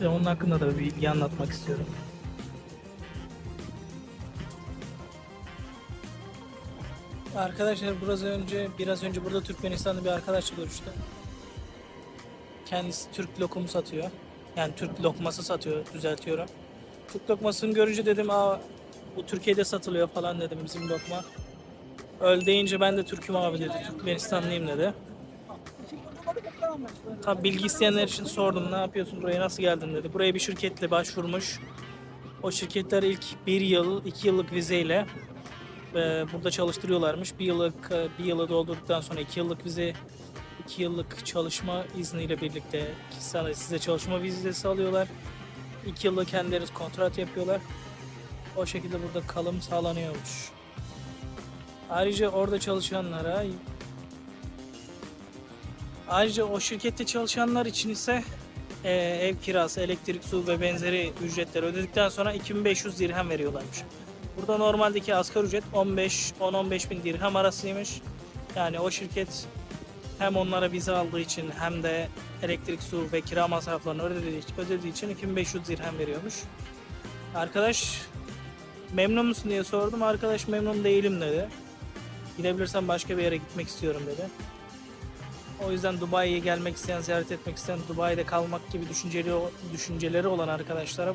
Ve onun hakkında da bir bilgi anlatmak istiyorum. Arkadaşlar biraz önce biraz önce burada Türkmenistan'da bir arkadaşla görüştüm. Kendisi Türk lokumu satıyor. Yani Türk lokması satıyor, düzeltiyorum. Türk lokmasını görünce dedim, aa bu Türkiye'de satılıyor falan dedim bizim lokma. Öyle deyince ben de Türk'üm abi dedi, Türkmenistanlıyım dedi. Tabi bilgi isteyenler için sordum, ne yapıyorsun buraya nasıl geldin dedi. Buraya bir şirketle başvurmuş. O şirketler ilk bir yıl, iki yıllık vizeyle e, burada çalıştırıyorlarmış. Bir yıllık, e, bir yılı doldurduktan sonra iki yıllık vize, iki yıllık çalışma izniyle birlikte sene size çalışma vizesi alıyorlar. İki yılda kendileri kontrat yapıyorlar. O şekilde burada kalım sağlanıyormuş. Ayrıca orada çalışanlara ayrıca o şirkette çalışanlar için ise e, ev kirası, elektrik, su ve benzeri ücretleri ödedikten sonra 2500 dirhem veriyorlarmış. Burada normaldeki asgari ücret 15 10-15 bin dirhem arasıymış. Yani o şirket hem onlara vize aldığı için hem de elektrik, su ve kira masraflarını ödediği, ödediği için 2500 dirhem veriyormuş. Arkadaş memnun musun diye sordum. Arkadaş memnun değilim dedi. Gidebilirsem başka bir yere gitmek istiyorum dedi. O yüzden Dubai'ye gelmek isteyen, ziyaret etmek isteyen, Dubai'de kalmak gibi düşünceleri, düşünceleri olan arkadaşlara